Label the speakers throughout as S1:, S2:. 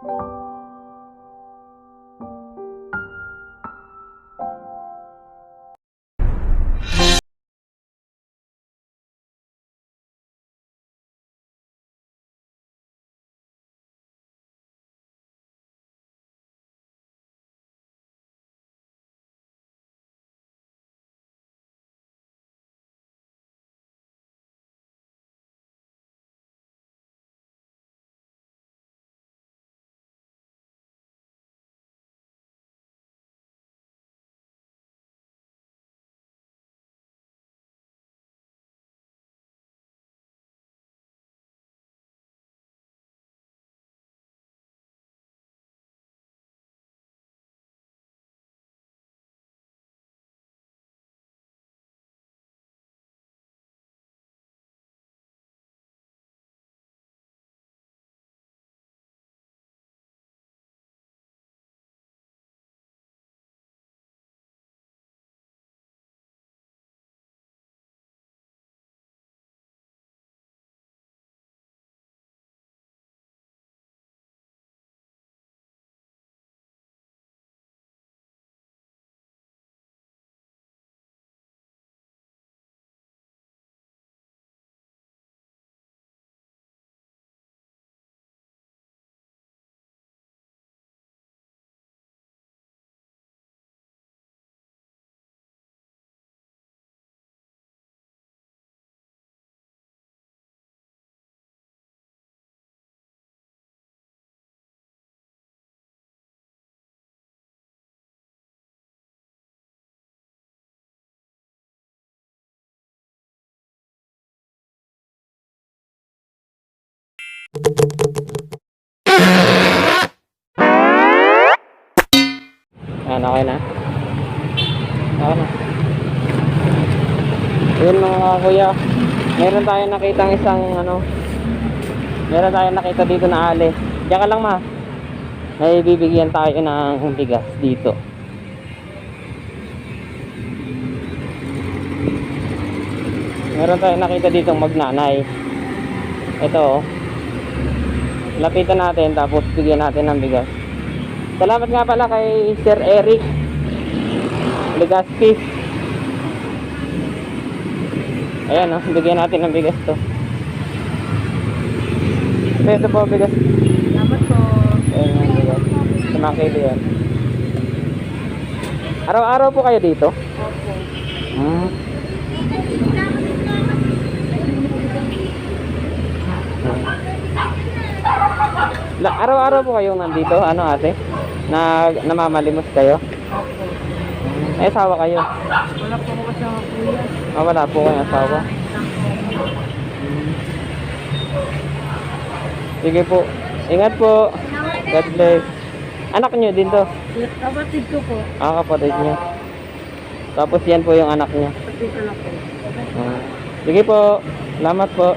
S1: Thank you. Ayan, okay na. Okay na. Yun mga kuya. Meron tayong nakitang isang ano. Meron tayong nakita dito na ali. Diyan ka lang ma. May bibigyan tayo ng bigas dito. Meron tayong nakita dito magnanay. Ito oh. Lapitan natin tapos bigyan natin ng bigas. Salamat nga pala kay Sir Eric Legaspi. Ayan oh, bigyan natin ng bigas to. So, ito po bigas.
S2: Salamat po.
S1: Ayan ang bigas. Kaibigan. Araw-araw po kayo dito?
S2: Opo.
S1: Hmm. Araw-araw po kayong nandito, ano ate? Na namamalimos kayo?
S2: Opo.
S1: May asawa kayo?
S2: Wala po ako kasama kuya.
S1: Ah, wala po kayong asawa. Sige po. Ingat po. God bless. Anak niyo din to.
S2: Kapatid ko po.
S1: Ah, kapatid niyo. Tapos yan po yung anak niya.
S2: Kapatid ko po.
S1: Ah. Sige po. Salamat po.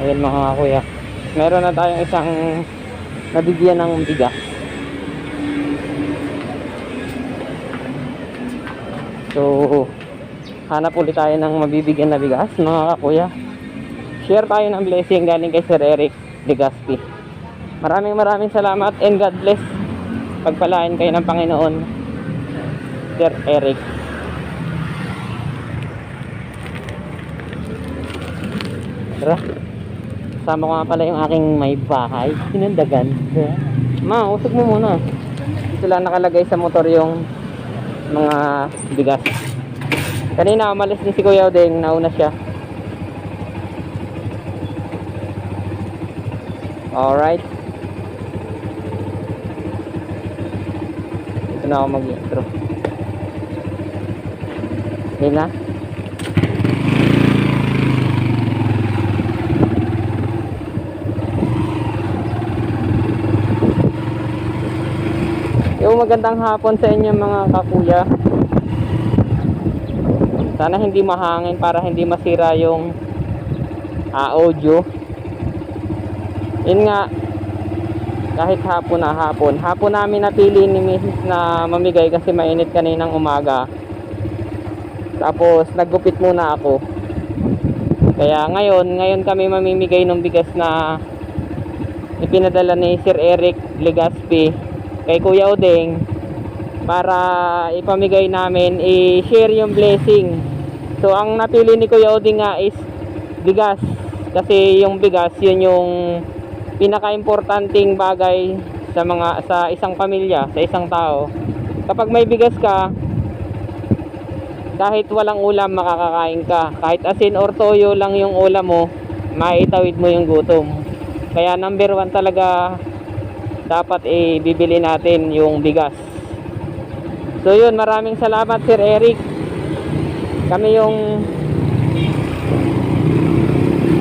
S1: Ayun mga kuya. Meron na tayong isang nabigyan ng bigas. So, hanap ulit tayo ng mabibigyan na bigas mga kuya. Share tayo ng blessing galing kay Sir Eric Legaspi. Maraming maraming salamat and God bless. Pagpalain kayo ng Panginoon. Sir Eric. Tara. Kasama ko nga pala yung aking may bahay. Sinandagan. Ma, usog mo muna. Dito lang nakalagay sa motor yung mga bigas. Kanina umalis din si Kuya Odeng. Nauna siya. Alright. Ito na ako mag-intro. Game na? Magandang hapon sa inyo mga kakuya. Sana hindi mahangin para hindi masira yung ah, audio. Yun nga, kahit hapon na hapon. Hapon namin napili ni Mrs. na mamigay kasi mainit kaninang umaga. Tapos naggupit muna ako. Kaya ngayon, ngayon kami mamimigay ng bigas na ipinadala ni Sir Eric Legaspi kay Kuya Odeng para ipamigay namin i-share yung blessing. So ang napili ni Kuya Odeng nga is bigas kasi yung bigas yun yung pinaka-importanting bagay sa mga sa isang pamilya, sa isang tao. Kapag may bigas ka, kahit walang ulam makakakain ka. Kahit asin or toyo lang yung ulam mo, maitawid mo yung gutom. Kaya number one talaga dapat eh bibili natin yung bigas. So yun, maraming salamat Sir Eric. Kami yung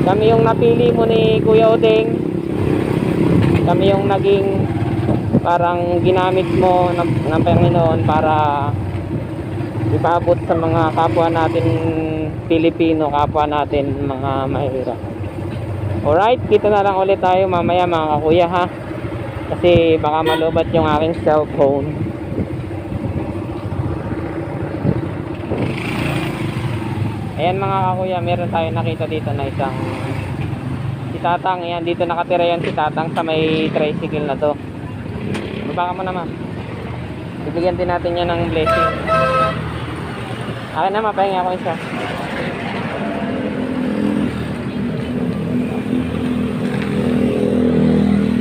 S1: kami yung napili mo ni Kuya Odeng. Kami yung naging parang ginamit mo ng, ng Panginoon para ipabot sa mga kapwa natin Pilipino, kapwa natin mga mahirap. Alright, kita na lang ulit tayo mamaya mga kakuya ha. Kasi baka malubat yung aking cellphone. Ayan mga kakuya, meron tayo nakita dito na isang si Tatang. Ayan, dito nakatira yan si Tatang sa may tricycle na to. Baba ka mo naman. Bibigyan din natin yan ng blessing. Akin na, mapahinga ako isa.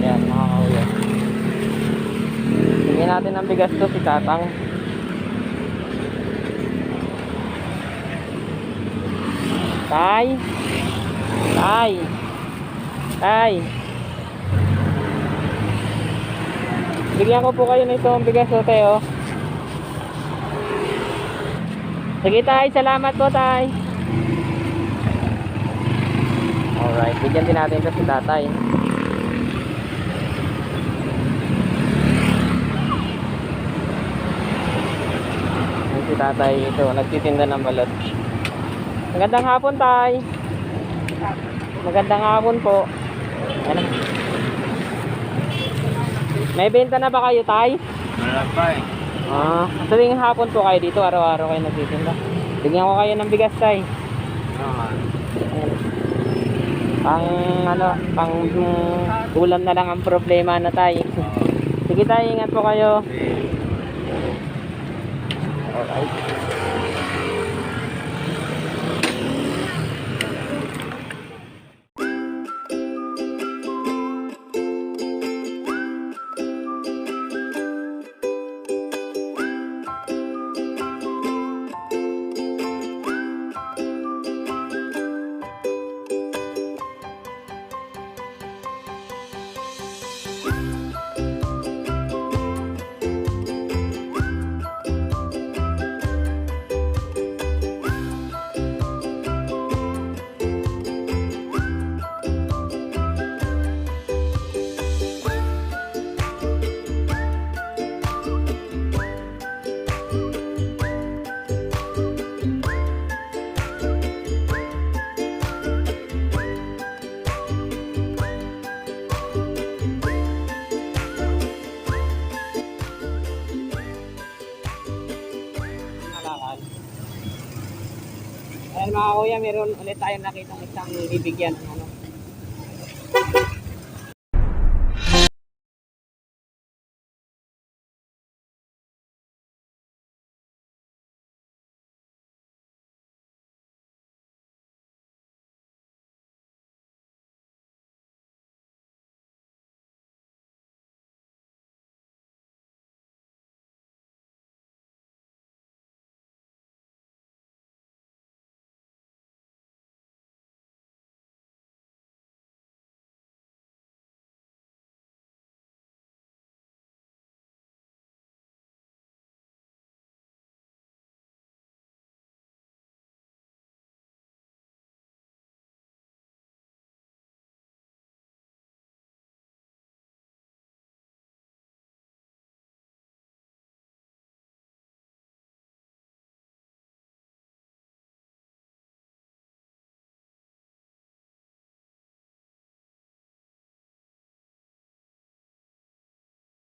S1: Yan, mga kauya. Bigyan natin ng bigas to si Tatang. Tay! Tay! Tay! Bigyan ko po kayo nito ang bigas o Teo. Sige tay, salamat po tay. Alright, bigyan din natin ito si tatay. Si tatay ito, nagtitinda ng balot. Magandang hapon tay. Magandang hapon po. Ano? May benta na ba kayo tay?
S3: Wala pa eh.
S1: Ah, tuwing hapon po kayo dito, araw-araw kayo nagtitinda. Bigyan ko kayo ng bigas tay.
S3: Naman.
S1: Pang ano, pang mm, ulam na lang ang problema na tayo. Sige tayo, ingat po kayo. Ayan mga kuya, meron ulit tayong nakita isang bibigyan ano.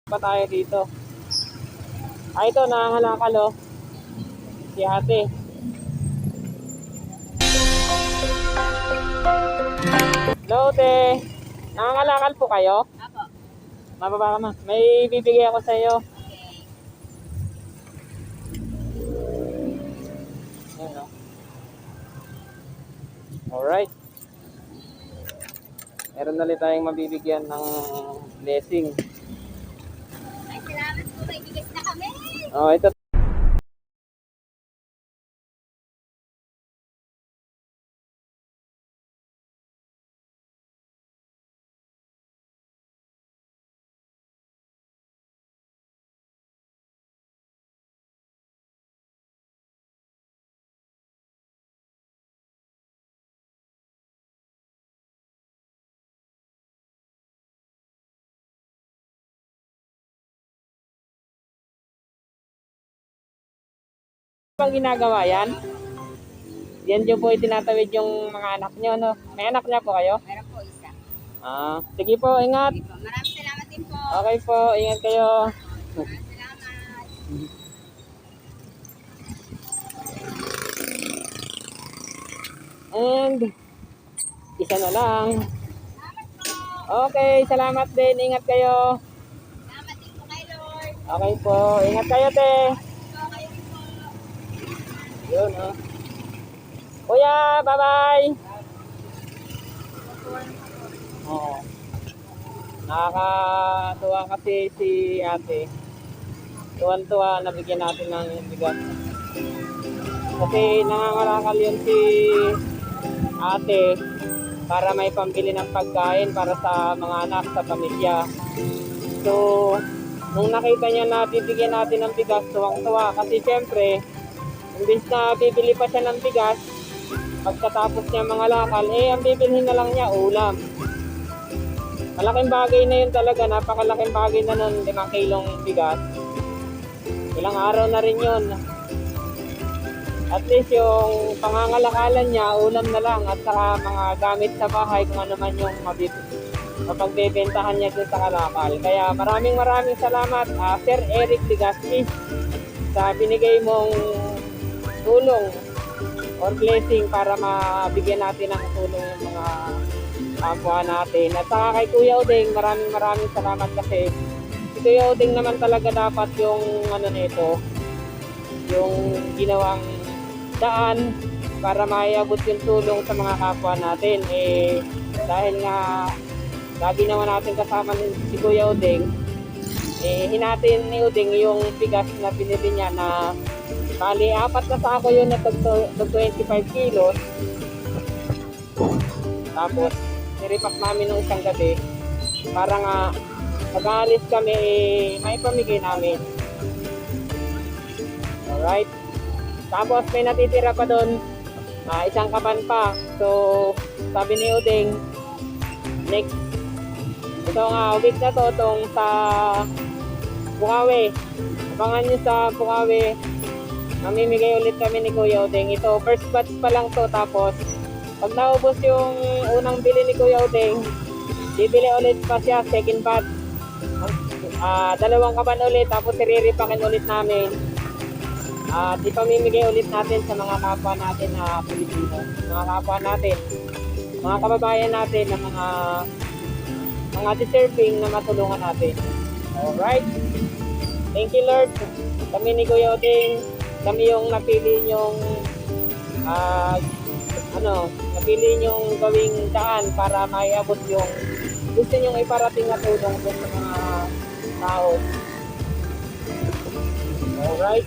S1: Pa tayo dito. Ah, ito, nangangalakal oh. Si ate. Hello, te. Nangangalakal po kayo?
S2: Apo.
S1: Mababa ka ma. May bibigay ako sa iyo. Ayan, oh. Alright. Meron na ulit tayong mabibigyan ng blessing.
S2: Kami.
S1: Pang ginagawa yan? Yan yung po itinatawid yung mga anak nyo, no? May anak niya po kayo?
S2: Meron po isa.
S1: Ah, sige po, ingat.
S2: Sige po. Maraming salamat din po.
S1: Okay po, ingat kayo.
S2: Maraming salamat.
S1: And, isa na lang. Okay, salamat din. Ingat kayo.
S2: Salamat din po kay Lord.
S1: Okay po, ingat kayo, te.
S2: So, kayo din po.
S1: Yun, oh. Kuya, bye-bye. Oo. Nakakatuwa kasi si ate. Tuwan-tuwa, nabigyan natin ng bigas. Kasi nangangalakal yun si ate para may pambili ng pagkain para sa mga anak, sa pamilya. So, nung nakita niya na bibigyan natin ng bigas, tuwang-tuwa. Kasi syempre, imbis na bibili pa siya ng bigas, pagkatapos niya mga lakal, eh ang bibilhin na lang niya ulam. Malaking bagay na yun talaga, napakalaking bagay na nun, 5 kilong bigas. Ilang araw na rin yun. At least yung pangangalakalan niya, ulam na lang at saka mga gamit sa bahay kung ano man yung mabib mapagbebentahan niya dun sa kalakal. Kaya maraming maraming salamat ah, Sir Eric Ligaspi sa binigay mong tulong or blessing para mabigyan natin ng tulong yung mga kapwa natin. At saka kay Kuya Uding, maraming maraming salamat kasi si Kuya Uding naman talaga dapat yung ano nito, yung ginawang daan para maiabot yung tulong sa mga kapwa natin. Eh, dahil nga lagi naman natin kasama si Kuya Uding, eh, hinatin ni Uding yung bigas na binili niya na bali, apat na sako yun na tag, tag 25 kilos. Tapos, niripak namin nung isang gabi para nga pag-aalis kami, eh, may pamigay namin. Alright. Tapos may natitira pa doon, ah, isang kaban pa. So, sabi ni Uding, next, ito nga, week na to, tong sa Bukawi. Abangan nyo sa Bukawi. Mamimigay ulit kami ni Kuya Uding. Ito, first batch pa lang to. Tapos, pag naubos yung unang bili ni Kuya Uding, bibili ulit pa siya, second batch. Ah, dalawang kaban ulit, tapos iriripakin ulit namin. At ipamimigay ulit natin sa mga kapwa natin na Pilipino. Mga kapwa natin, mga kababayan natin na mga mga deserving na matulungan natin. Alright? Thank you Lord. Kami ni Kuya Oding, kami yung napili yung ah, ano, napili yung gawing daan para maiabot yung gusto nyong iparating na tulong sa mga tao. Alright?